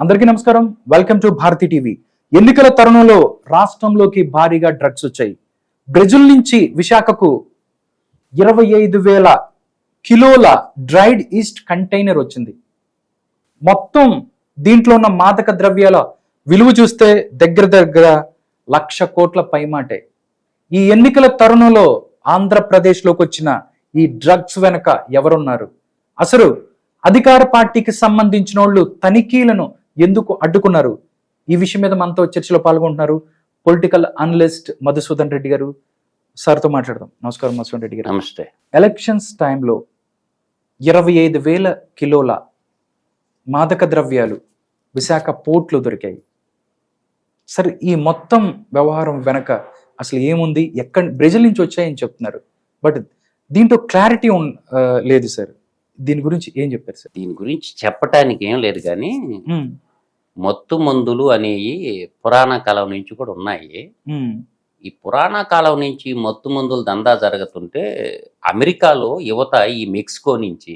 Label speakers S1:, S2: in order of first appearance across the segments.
S1: అందరికీ నమస్కారం. Welcome to Bharati TV ఎన్నికల తరుణంలో రాష్ట్రంలోకి భారీగా డ్రగ్స్ వచ్చాయి. బ్రెజిల్ నుంచి విశాఖకు ఇరవై ఐదు వేల కిలోల డ్రైడ్ ఈస్ట్ కంటైనర్ వచ్చింది. మొత్తం దీంట్లో ఉన్న మాదక ద్రవ్యాల విలువ చూస్తే దగ్గర దగ్గర లక్ష కోట్ల పైమాటే. ఈ ఎన్నికల తరుణంలో ఆంధ్రప్రదేశ్లోకి వచ్చిన ఈ డ్రగ్స్ వెనక ఎవరున్నారు? అసలు అధికార పార్టీకి సంబంధించిన వాళ్ళు తనిఖీలను ఎందుకు అడ్డుకున్నారు? ఈ విషయం మీద మనతో చర్చలో పాల్గొంటున్నారు పొలిటికల్ అనలిస్ట్ మధుసూదన్ రెడ్డి గారు. సార్తో మాట్లాడదాం. నమస్కారం మధుసూదన్ రెడ్డి గారు.
S2: నమస్తే.
S1: ఎలక్షన్స్ టైంలో ఇరవై ఐదు వేల కిలోల మాదక ద్రవ్యాలు విశాఖ పోర్ట్లు దొరికాయి. సరే ఈ మొత్తం వ్యవహారం వెనక అసలు ఏముంది? ఎక్కడ బ్రెజిల్ నుంచి వచ్చాయని చెప్తున్నారు. బట్ దీంట్లో క్లారిటీ లేదు సార్. దీని గురించి ఏం చెప్తారు సార్?
S2: దీని గురించి చెప్పటానికి ఏం లేదు కానీ మత్తు మందులు అనేవి పురాణ కాలం నుంచి కూడా ఉన్నాయి. ఈ పురాణ కాలం నుంచి మత్తు మందులు దందా జరుగుతుంటే అమెరికాలో యువత ఈ మెక్సికో నుంచి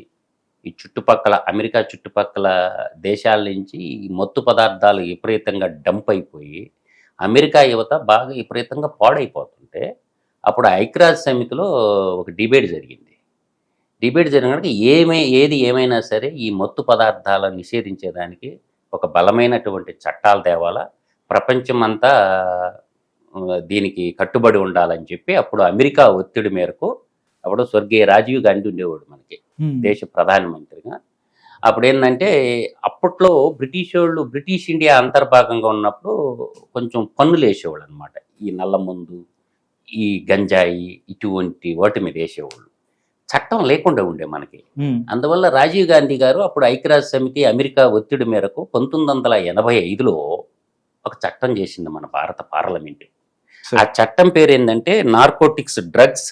S2: ఈ చుట్టుపక్కల అమెరికా చుట్టుపక్కల దేశాల నుంచి ఈ మత్తు పదార్థాలు విపరీతంగా డంప్ అయిపోయి అమెరికా యువత బాగా విపరీతంగా పాడైపోతుంటే అప్పుడు ఐక్యరాజ్య సమితిలో ఒక డిబేట్ జరిగింది. డిబేట్ జరిగినాక ఏమే ఏది ఏమైనా సరే ఈ మత్తు పదార్థాలను నిషేధించేదానికి ఒక బలమైనటువంటి చట్టాలు తేవాలా. ప్రపంచమంతా దీనికి కట్టుబడి ఉండాలని చెప్పి అప్పుడు అమెరికా ఒత్తిడి మేరకు అప్పుడు స్వర్గీయ రాజీవ్ గాంధీ ఉండేవాడు మనకి దేశ ప్రధానమంత్రిగా. అప్పుడు ఏంటంటే అప్పట్లో బ్రిటిష్ వాళ్ళు బ్రిటిష్ ఇండియా అంతర్భాగంగా ఉన్నప్పుడు కొంచెం పన్నులు వేసేవాళ్ళు అనమాట ఈ నల్ల మందు ఈ గంజాయి ఇటువంటి వాటి మీద వేసేవాళ్ళు. చట్టం లేకుండా ఉండే మనకి. అందువల్ల రాజీవ్ గాంధీ గారు అప్పుడు ఐక్యరాజ్య సమితి అమెరికా ఒత్తిడి మేరకు పంతొమ్మిది వందల ఎనభై ఐదులో ఒక చట్టం చేసింది మన భారత పార్లమెంట్. ఆ చట్టం పేరు ఏంటంటే narcotics drugs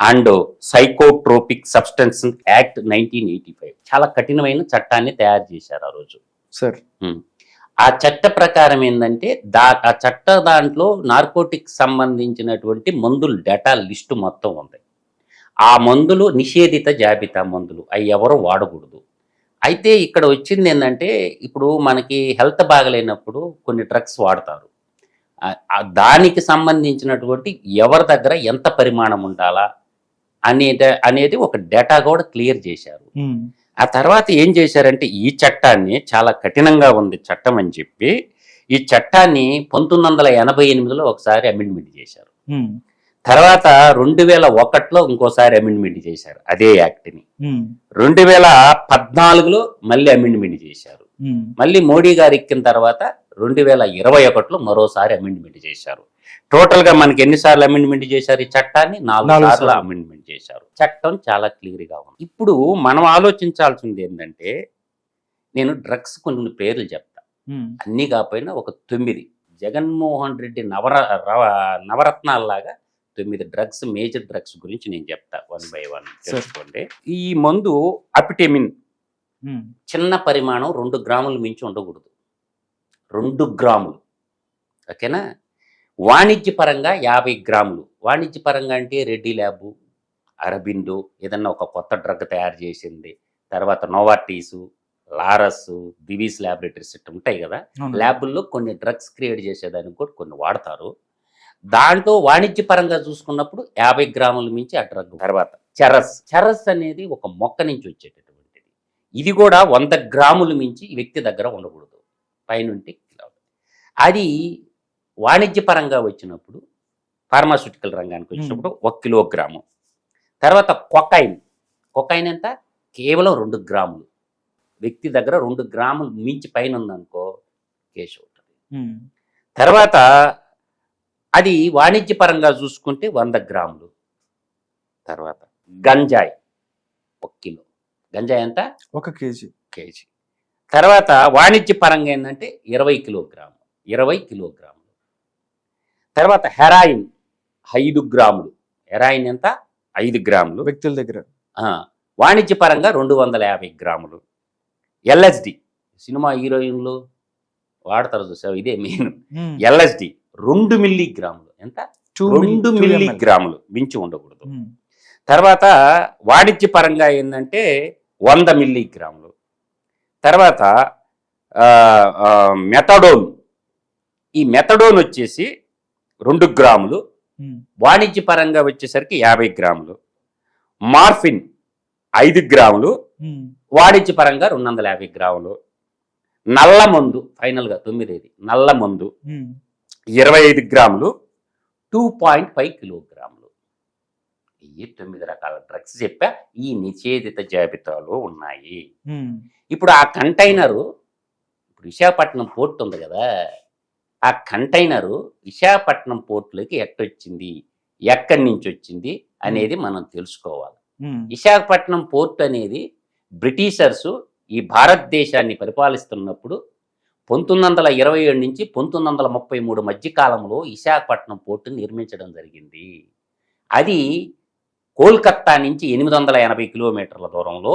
S2: and psychotropic substance act nineteen eighty five. చాలా కఠినమైన చట్టాన్ని తయారు చేశారు ఆ రోజు.
S1: సార్.
S2: ఆ చట్ట ప్రకారం ఏంటంటే దా ఆ చట్ట దాంట్లో నార్కోటిక్ సంబంధించినటువంటి మందుల డేటా లిస్టు మొత్తం ఉంది. ఆ మందులు నిషేధిత జాబితా మందులు అవి ఎవరు వాడకూడదు. అయితే ఇక్కడ వచ్చింది ఏంటంటే ఇప్పుడు మనకి హెల్త్ బాగలేనప్పుడు కొన్ని డ్రగ్స్ వాడతారు. దానికి సంబంధించినటువంటి ఎవరి దగ్గర ఎంత పరిమాణం ఉండాలా అనేది అనేది ఒక డేటా కూడా క్లియర్ చేశారు. ఆ తర్వాత ఏం చేశారంటే ఈ చట్టాన్ని చాలా కఠినంగా ఉంది చట్టం అని చెప్పి ఈ చట్టాన్ని పంతొమ్మిది వందల ఎనభై ఎనిమిదిలో ఒకసారి అమెండ్మెంట్ చేశారు. తర్వాత రెండు వేల ఒకటిలో ఇంకోసారి అమెండ్మెంట్ చేశారు అదే యాక్ట్ని. రెండు వేల పద్నాలుగులో మళ్ళీ అమెండ్మెంట్ చేశారు. మళ్ళీ మోడీ గారు ఎక్కిన తర్వాత రెండు వేల ఇరవై ఒకటిలో మరోసారి అమెండ్మెంట్ చేశారు. టోటల్గా మనకి ఎన్నిసార్లు అమెండ్మెంట్ చేశారు ఈ చట్టాన్ని? నాలుగు సార్లు. అమెండ్మెంట్ చేశారు. చట్టం చాలా క్లియర్గా ఉంది. ఇప్పుడు మనం ఆలోచించాల్సింది ఏంటంటే నేను డ్రగ్స్ కొన్ని పేర్లు చెప్తా. అన్ని కాకపోయినా ఒక తొమ్మిది. జగన్మోహన్ రెడ్డి నవర నవరత్నాల్లాగా తొమ్మిది డ్రగ్స్ మేజర్ డ్రగ్స్ గురించి నేను చెప్తా. వన్ బై వన్ తెలుసుకోండి. ఈ మందు అపిటెమిన్ చిన్న పరిమాణం రెండు గ్రాములు మించి ఉండకూడదు. రెండు గ్రాములు. ఓకేనా? వాణిజ్యపరంగా యాభై గ్రాములు. వాణిజ్యపరంగా అంటే రెడ్డి ల్యాబు అరబిందో ఏదన్నా ఒక కొత్త డ్రగ్ తయారు చేసింది. తర్వాత నోవార్టీసు లారస్ దివీస్ ల్యాబొరేటరీస్ ఇట్లా ఉంటాయి కదా. ల్యాబుల్లో కొన్ని డ్రగ్స్ క్రియేట్ చేసేదానికి కూడా కొన్ని వాడతారు. దాంట్లో వాణిజ్యపరంగా చూసుకున్నప్పుడు యాభై గ్రాముల మించి ఆ డ్రగ్ తర్వాత చెరస్ చెరస్ అనేది ఒక మొక్క నుంచి వచ్చేటటువంటిది. ఇది కూడా వంద గ్రాముల మించి వ్యక్తి దగ్గర ఉండకూడదు. పైనుంటి కిలో అది వాణిజ్యపరంగా వచ్చినప్పుడు ఫార్మాస్యూటికల్ రంగానికి వచ్చినప్పుడు ఒక కిలోగ్రాము. తర్వాత కొకైన్. కొకైన్ ఎంత? కేవలం రెండు గ్రాములు. వ్యక్తి దగ్గర రెండు గ్రాములు మించి పైన ఉందనుకో కేసు అవుతుంది
S1: ఉమ్,
S2: తర్వాత అది వాణిజ్యపరంగా చూసుకుంటే వంద గ్రాములు. తర్వాత గంజాయి ఒక కిలో. గంజాయి ఎంత?
S1: ఒక కేజీ.
S2: కేజీ. తర్వాత వాణిజ్యపరంగా ఏంటంటే ఇరవై కిలోగ్రాములు. ఇరవై కిలోగ్రాములు. తర్వాత హెరాయిన్ ఐదు గ్రాములు. హెరాయిన్ ఎంత? ఐదు గ్రాములు.
S1: వ్యక్తుల దగ్గర.
S2: వాణిజ్యపరంగా రెండు వందల యాభై గ్రాములు. ఎల్ఎస్డి. సినిమా హీరోయిన్లు వాడతారు చూసావు? ఇదే మెయిన్. ఎల్ఎస్డి. రెండు మిల్లీ గ్రాములు ఎంత రెండు. గ్రాములు మించి ఉండకూడదు.
S1: ఉమ్,
S2: తర్వాత వాణిజ్యపరంగా ఏంటంటే వంద మిల్లీ గ్రాములు తర్వాత మెథడోన్ ఈ మెథడోన్ వచ్చేసి రెండు గ్రాములు.
S1: ఉమ్,
S2: వాణిజ్యపరంగా వచ్చేసరికి యాభై గ్రాములు. మార్ఫిన్ ఐదు గ్రాములు.
S1: ఉమ్,
S2: వాణిజ్యపరంగా రెండు వందల యాభై గ్రాములు. నల్ల మందు ఫైనల్గా తొమ్మిదేది. నల్ల మందు. ఇరవై ఐదు గ్రాములు టూ పాయింట్ ఫైవ్ కిలోగ్రాములు. ఈ తొమ్మిది రకాల డ్రగ్స్ చెప్పా ఈ నిషేధిత జాబితాలో ఉన్నాయి. ఇప్పుడు ఆ కంటైనరు ఇప్పుడు విశాఖపట్నం పోర్ట్ ఉంది కదా ఆ కంటైనరు విశాఖపట్నం పోర్టులోకి ఎట్టొచ్చింది ఎక్కడి నుంచి వచ్చింది అనేది మనం తెలుసుకోవాలి. విశాఖపట్నం పోర్ట్ అనేది బ్రిటిషర్స్ ఈ భారతదేశాన్ని పరిపాలిస్తున్నప్పుడు పంతొమ్మిది వందల ఇరవై ఏడు నుంచి పంతొమ్మిది వందల ముప్పై మూడు మధ్య కాలంలో విశాఖపట్నం పోర్టు నిర్మించడం జరిగింది. అది కోల్కత్తా నుంచి ఎనిమిది వందల ఎనభై కిలోమీటర్ల దూరంలో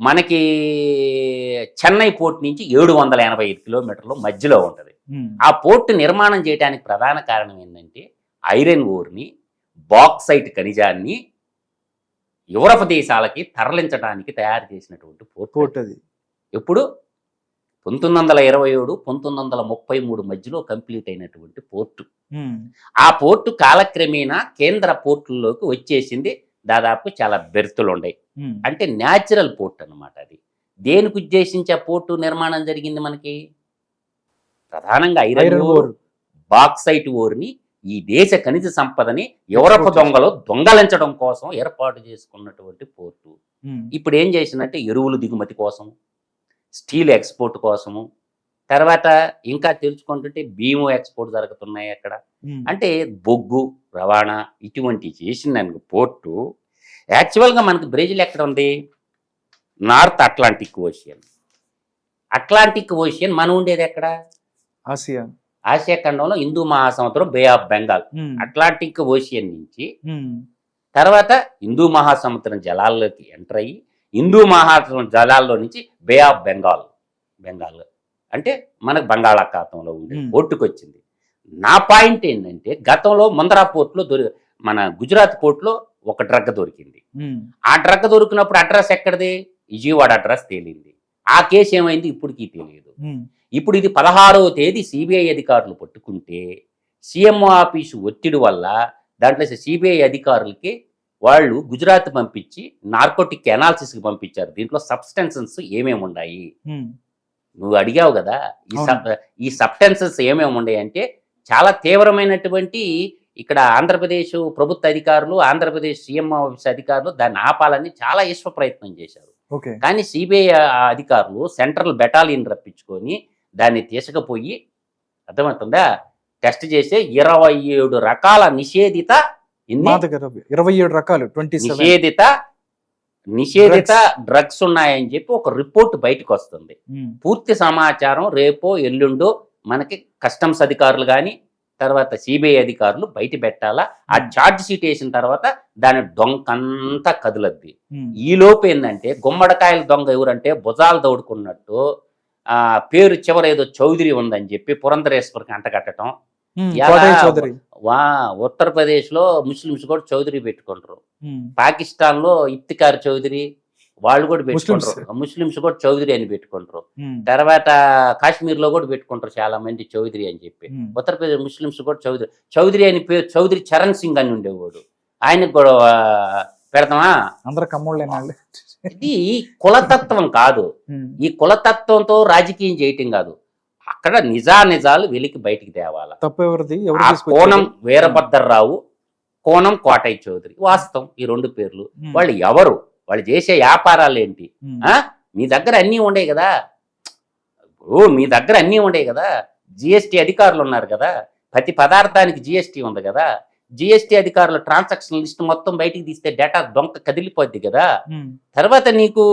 S2: మనకి చెన్నై పోర్ట్ నుంచి ఏడు వందల ఎనభై ఐదు కిలోమీటర్ల మధ్యలో ఉంటుంది. ఆ పోర్టు నిర్మాణం చేయడానికి ప్రధాన కారణం ఏంటంటే ఐరన్ ఓర్ని బాక్సైట్ ఖనిజాన్ని యూరప్ దేశాలకి తరలించడానికి తయారు చేసినటువంటి పోర్ట్
S1: పోర్ట్ అది
S2: ఎప్పుడు? పంతొమ్మిది వందల ఇరవై ఏడు పంతొమ్మిది వందల ముప్పై మూడు మధ్యలో కంప్లీట్ అయినటువంటి పోర్టు. ఆ పోర్టు కాలక్రమేణా కేంద్ర పోర్టుల్లోకి వచ్చేసింది దాదాపు చాలా బెర్తులు ఉన్నాయి అంటే న్యాచురల్ పోర్ట్ అన్నమాట అది. దేనికి ఉద్దేశించి ఆ పోర్టు నిర్మాణం జరిగింది మనకి? ప్రధానంగా ఐరన్ ఓర్ బాక్సైట్ ఓర్ని ఈ దేశ ఖనిజ సంపదని యూరప్ దొంగలు దొంగలించడం కోసం ఏర్పాటు చేసుకున్నటువంటి పోర్టు. ఇప్పుడు ఏం చేసిందంటే ఎరువులు దిగుమతి కోసం స్టీల్ ఎక్స్పోర్ట్ కోసము. తర్వాత ఇంకా తెలుసుకుంటుంటే భీము ఎక్స్పోర్ట్ జరుగుతున్నాయి అక్కడ. అంటే బొగ్గు రవాణా ఇటువంటి చేసిందానికి పోర్టు. యాక్చువల్గా మనకి బ్రెజిల్ ఎక్కడ ఉంది? North Atlantic Ocean. Atlantic Ocean మనం ఉండేది ఎక్కడ?
S1: ఆసియా.
S2: ఆసియా ఖండంలో హిందూ మహాసముద్రం bay of Bengal. Atlantic Ocean నుంచి తర్వాత హిందూ మహాసముద్రం జలాల్లోకి ఎంటర్ అయ్యి హిందూ మహాసముద్రం జలాల్లో నుంచి బే ఆఫ్ బెంగాల్ బెంగాల్ అంటే మనకు బంగాళాఖాతంలో. పోర్టుకు వచ్చింది. నా పాయింట్ ఏంటంటే గతంలో ముందరా పోర్టులో దొరి మన గుజరాత్ పోర్టులో ఒక డ్రగ్ దొరికింది. ఆ డ్రగ్ దొరికినప్పుడు అడ్రస్ ఎక్కడిది? విజయవాడ అడ్రస్ తేలింది. ఆ కేసు ఏమైంది? ఇప్పటికీ తెలియదు. ఇప్పుడు ఇది పదహారవ తేదీ సిబిఐ అధికారులు పట్టుకుంటే సీఎంఓ ఆఫీసు ఒత్తిడి వల్ల దాంట్లో సిబిఐ అధికారులకి వాళ్ళు గుజరాత్ పంపించి నార్కోటిక్కి పంపించారు. దీంట్లో సబ్స్టెన్సెస్ ఏమేమి ఉన్నాయి? నువ్వు అడిగావు కదా ఈ ఈ సబ్స్టెన్సెస్ ఏమేమి ఉన్నాయి అంటే చాలా తీవ్రమైనటువంటి ఇక్కడ ఆంధ్రప్రదేశ్ ప్రభుత్వ అధికారులు ఆంధ్రప్రదేశ్ సీఎం ఆఫీస్ అధికారులు దాన్ని ఆపాలని చాలా విశ్వ ప్రయత్నం చేశారు. కానీ సిబిఐ అధికారులు సెంట్రల్ బెటాలియన్ రప్పించుకొని దాన్ని తీసుకుపోయి అర్థమవుతుందా? టెస్ట్ చేసే ఇరవై ఏడు రకాల నిషేధిత
S1: ఇరవై ఏడు రకాలు ట్వంటీ
S2: నిషేధిత నిషేధిత డ్రగ్స్ ఉన్నాయని చెప్పి ఒక రిపోర్ట్ బయటకు వస్తుంది పూర్తి సమాచారం రేపో ఎల్లుండో మనకి కస్టమ్స్ అధికారులు కానీ తర్వాత సిబిఐ అధికారులు బయట పెట్టాలా? ఆ ఛార్జ్ షీట్ వేసిన తర్వాత దాని దొంకంతా కదులద్ది. ఈ లోపు ఏంటంటే గుమ్మడికాయల దొంగ ఎవరంటే భుజాలు దౌడుకున్నట్టు ఆ పేరు చివర ఏదో చౌదరి ఉందని చెప్పి పురంధరేశ్వరికి అంటగట్టడం వా ఉత్తరప్రదేశ్లో ముస్లిమ్స్ కూడా చౌదరి పెట్టుకుంటారు.
S1: ఉమ్,
S2: పాకిస్తాన్లో ఇఫ్తికార్ చౌదరి వాళ్ళు కూడా. పెట్టుకుంటారు. ముస్లిమ్స్ కూడా చౌదరి అని పెట్టుకుంటారు. తర్వాత కాశ్మీర్లో కూడా పెట్టుకుంటారు చాలా మంది చౌదరి అని చెప్పి. ఉత్తరప్రదేశ్ ముస్లిమ్స్ కూడా చౌదరి. చౌదరి అని పేరు చౌదరి చరణ్ సింగ్ అని ఉండేవాడు. ఆయనకు కూడా పెడతామా?
S1: అందరు?
S2: ఇది కులతత్వం కాదు. ఈ కులతత్వంతో రాజకీయం చేయటం కాదు. అక్కడ నిజా నిజాలు వెలికి బయటికి తేవాల.
S1: తప్పు ఎవరిది ఎవరు
S2: ఆ
S1: తీసుకొచ్చారు?
S2: కోణం వీరభద్రరావు కోణం కోటయ్య చౌదరి వాస్తవం ఈ రెండు పేర్లు. వాళ్ళు ఎవరు? వాళ్ళు చేసే వ్యాపారాలు ఏంటి? మీ దగ్గర అన్నీ ఉండే కదా. ఓ మీ దగ్గర అన్నీ ఉండే కదా. జిఎస్టి అధికారులు ఉన్నారు కదా. ప్రతి పదార్థానికి జిఎస్టి ఉంది కదా. జిఎస్టి అధికారుల ట్రాన్సాక్షన్ లిస్ట్ మొత్తం బయటికి తీస్తే డేటా దొంగ కదిలిపోద్ది కదా. తర్వాత నీకు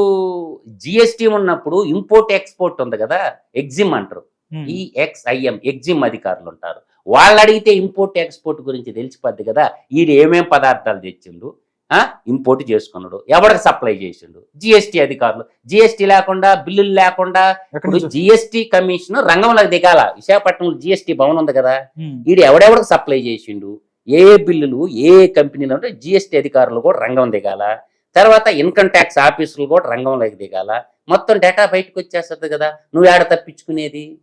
S2: జిఎస్టి ఉన్నప్పుడు ఇంపోర్ట్ ఎక్స్పోర్ట్ ఉంది కదా. ఎగ్జిమ్ అంటారు. ఈ ఎక్స్ఐఎం ఎగ్జిమ్ అధికారులు ఉంటారు వాళ్ళు అడిగితే ఇంపోర్ట్ ఎక్స్పోర్ట్ గురించి తెలిసిపోద్ది కదా. ఈడు ఏమేం పదార్థాలు తెచ్చిండు? ఆ? ఇంపోర్ట్ చేసుకున్నాడు. ఎవరికి సప్లై చేసిండు? జిఎస్టి అధికారులు. జిఎస్టి లేకుండా బిల్లులు లేకుండా ఇప్పుడు జిఎస్టి కమిషన్ రంగంలోకి దిగాల. విశాఖపట్నంలో జిఎస్టి భవన్ ఉంది కదా. ఈడు ఎవడెవరికి సప్లై చేసిండు? ఏ బిల్లులు ఏ ఏ కంపెనీలు అంటే జిఎస్టి అధికారులు కూడా రంగం దిగాల. తర్వాత ఇన్కమ్ ట్యాక్స్ ఆఫీసులు కూడా రంగంలోకి దిగాల. మొత్తం డేటా బయటకు వచ్చేస్తుంది కదా. నువ్వు ఏడ తప్పించుకునేది?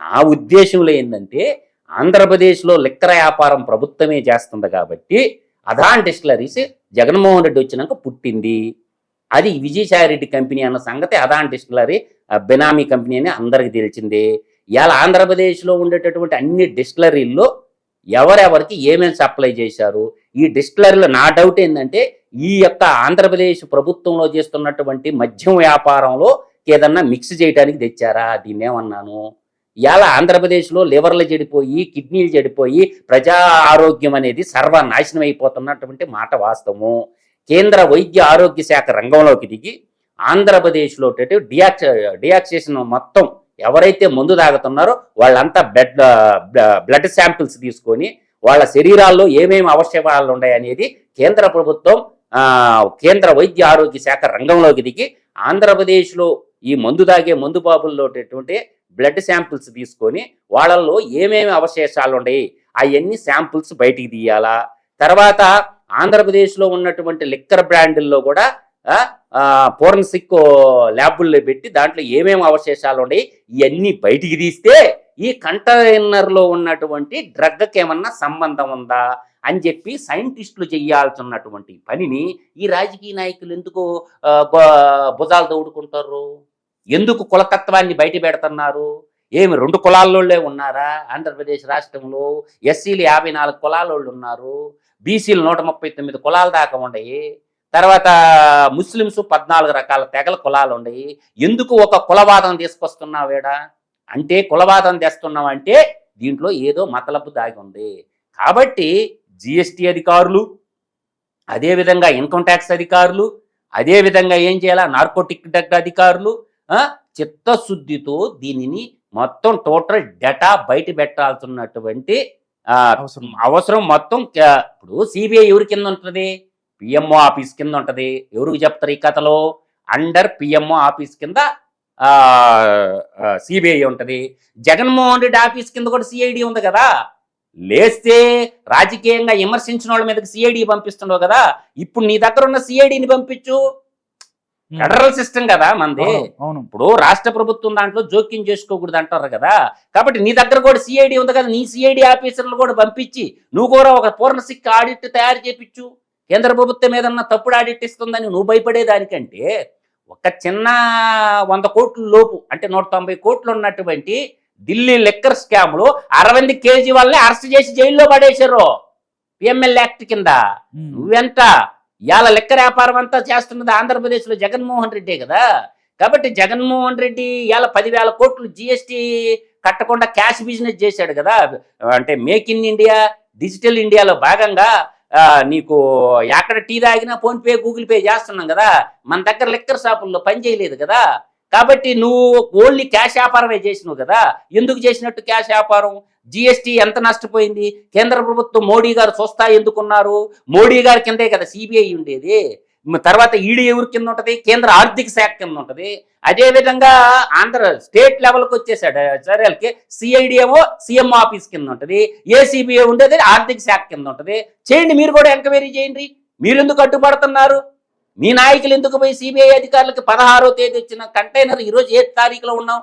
S2: నా ఉద్దేశంలో ఏంటంటే ఆంధ్రప్రదేశ్లో లిక్కర వ్యాపారం ప్రభుత్వమే చేస్తుంది కాబట్టి అదాన్ డిస్టిలరీస్ జగన్మోహన్ రెడ్డి వచ్చినాక పుట్టింది. అది విజయసాయి రెడ్డి కంపెనీ అన్న సంగతి అదాన్ డిస్టిలరీ ఆ, బెనామీ కంపెనీ అని అందరికి తెలిసిందే. ఇవాళ ఆంధ్రప్రదేశ్లో ఉండేటటువంటి అన్ని డిస్టిలరీల్లో ఎవరెవరికి ఏమేమి సప్లై చేశారు? ఈ డిస్టిలరీలో నా డౌట్ ఏంటంటే ఈ యొక్క ఆంధ్రప్రదేశ్ ప్రభుత్వంలో చేస్తున్నటువంటి మద్యం వ్యాపారంలో ఏదన్నా మిక్స్ చేయడానికి తెచ్చారా? దీన్ని ఏమన్నాను ఇవాళ ఆంధ్రప్రదేశ్లో లివర్లు చెడిపోయి కిడ్నీలు చెడిపోయి ప్రజా ఆరోగ్యం అనేది సర్వనాశనం అయిపోతున్నటువంటి మాట వాస్తవము. కేంద్ర వైద్య ఆరోగ్య శాఖ రంగంలోకి దిగి ఆంధ్రప్రదేశ్లో డియాక్స్ డియాక్సేషన్ మొత్తం ఎవరైతే మందు తాగుతున్నారో వాళ్ళంతా బ్లడ్ బ్లడ్ శాంపిల్స్ తీసుకొని వాళ్ళ శరీరాల్లో ఏమేమి అవశ్యకాలు ఉన్నాయి అనేది కేంద్ర ప్రభుత్వం కేంద్ర వైద్య ఆరోగ్య శాఖ రంగంలోకి దిగి ఆంధ్రప్రదేశ్లో ఈ మందు తాగే మందు బాబుల్లో బ్లడ్ శాంపిల్స్ తీసుకొని వాళ్ళల్లో ఏమేమి అవశేషాలు ఉన్నాయి? అవన్నీ శాంపిల్స్ బయటికి తీయాలా? తర్వాత ఆంధ్రప్రదేశ్లో ఉన్నటువంటి లిక్కర్ బ్రాండ్ల్లో కూడా ఫోరెన్సిక్ ల్యాబుల్లో పెట్టి దాంట్లో ఏమేమి అవశేషాలు ఉన్నాయి? ఇవన్నీ బయటికి తీస్తే ఈ కంటైనర్లో ఉన్నటువంటి డ్రగ్కి ఏమన్నా సంబంధం ఉందా? అని చెప్పి సైంటిస్టులు చేయాల్సినటువంటి పనిని ఈ రాజకీయ నాయకులు ఎందుకు బ- భుజాలు తోడుకుంటారు ఎందుకు కులతత్వాన్ని బయట పెడుతున్నారు? ఏమి రెండు కులాల్లోళ్ళే ఉన్నారా? ఆంధ్రప్రదేశ్ రాష్ట్రంలో ఎస్సీలు యాభై నాలుగు కులాలోళ్ళు ఉన్నారు. బీసీలు నూట ముప్పై తొమ్మిది కులాల దాకా ఉండయి. తర్వాత ముస్లిమ్స్ పద్నాలుగు రకాల తెగల కులాలు ఉన్నాయి ఎందుకు ఒక కులవాదం తీసుకొస్తున్నావేడా అంటే కులవాదం తెస్తున్నావు అంటే దీంట్లో ఏదో మతలబు దాగి ఉంది. కాబట్టి జిఎస్టి అధికారులు అదేవిధంగా ఇన్కమ్ ట్యాక్స్ అధికారులు అదేవిధంగా ఏం చేయాలా? నార్కోటిక్ అధికారులు చిత్తశుద్ధితో దీనిని మొత్తం టోటల్ డేటా బయట పెట్టాల్సినటువంటి
S1: అవసరం.
S2: అవసరం మొత్తం ఇప్పుడు సిబిఐ ఎవరి కింద ఉంటుంది? పిఎంఓ ఆఫీస్ కింద ఉంటది. ఎవరికి చెప్తారు ఈ కథలో? అండర్ పిఎంఓ ఆఫీస్ కింద సిబిఐ ఉంటది. జగన్మోహన్ రెడ్డి ఆఫీస్ కింద కూడా సిఐడి ఉంది కదా? లేస్తే రాజకీయంగా విమర్శించిన వాళ్ళ మీదకి సిఐడి పంపిస్తున్నావు కదా? ఇప్పుడు నీ దగ్గర ఉన్న సిఐడిని పంపించు. ఫెడరల్ సిస్టమ్ కదా మంది. ఇప్పుడు రాష్ట్ర ప్రభుత్వం దాంట్లో జోక్యం చేసుకోకూడదు అంటారు కదా. కాబట్టి నీ దగ్గర కూడా సిఐడి ఉంది కదా నీ సిఐడి ఆఫీసర్లు కూడా పంపించి నువ్వు కూడా ఒక పూర్ణ సిక్ ఆడిట్ తయారు చేపించు. కేంద్ర ప్రభుత్వం ఏదన్నా తప్పుడు ఆడిట్ ఇస్తుందని నువ్వు భయపడేదానికంటే ఒక చిన్న వంద కోట్ల లోపు అంటే నూట తొంభై కోట్లు ఉన్నటువంటి ఢిల్లీ లెక్కర్ స్కామ్లో అరవై కేజీ వాళ్ళని అరెస్ట్ చేసి జైల్లో పడేశారు. పిఎంఎల్ యాక్ట్ కింద. నువ్వెంత ఇవాళ లెక్క వ్యాపారం అంతా చేస్తున్నది ఆంధ్రప్రదేశ్లో జగన్మోహన్ రెడ్డే కదా. కాబట్టి జగన్మోహన్ రెడ్డి ఇవాళ పదివేల కోట్లు జిఎస్టి కట్టకుండా క్యాష్ బిజినెస్ చేశాడు కదా. అంటే మేక్ ఇన్ ఇండియా డిజిటల్ ఇండియాలో భాగంగా నీకు ఎక్కడ టీ తాగినా ఫోన్ పే గూగుల్ పే చేస్తున్నాం కదా. మన దగ్గర లెక్కర్ షాపుల్లో పని చేయలేదు కదా. కాబట్టి నువ్వు ఓన్లీ క్యాష్ వ్యాపారమే చేసినావు కదా. ఎందుకు చేసినట్టు క్యాష్ వ్యాపారం? జిఎస్టీ ఎంత నష్టపోయింది? కేంద్ర ప్రభుత్వం మోడీ గారు చూస్తా ఎందుకున్నారు? మోడీ గారి కిందే కదా సిబిఐ ఉండేది. తర్వాత ఈడీ ఎవరి కింద ఉంటుంది? కేంద్ర ఆర్థిక శాఖ కింద ఉంటది. అదే విధంగా ఆంధ్ర స్టేట్ లెవెల్కి వచ్చేసాడు. చర్యలకి సిఐడి ఏమో సీఎం ఆఫీస్ కింద ఉంటుంది. ఏసీబీఐ ఉండేది ఆర్థిక శాఖ కింద ఉంటుంది. చేయండి మీరు కూడా ఎంక్వైరీ చేయండి. మీరు ఎందుకు అడ్డుపడుతున్నారు? మీ నాయకులు ఎందుకు పోయి సిబిఐ అధికారులకు పదహారో తేదీ వచ్చిన కంటైనర్ ఈరోజు ఏ తారీఖులో ఉన్నాం?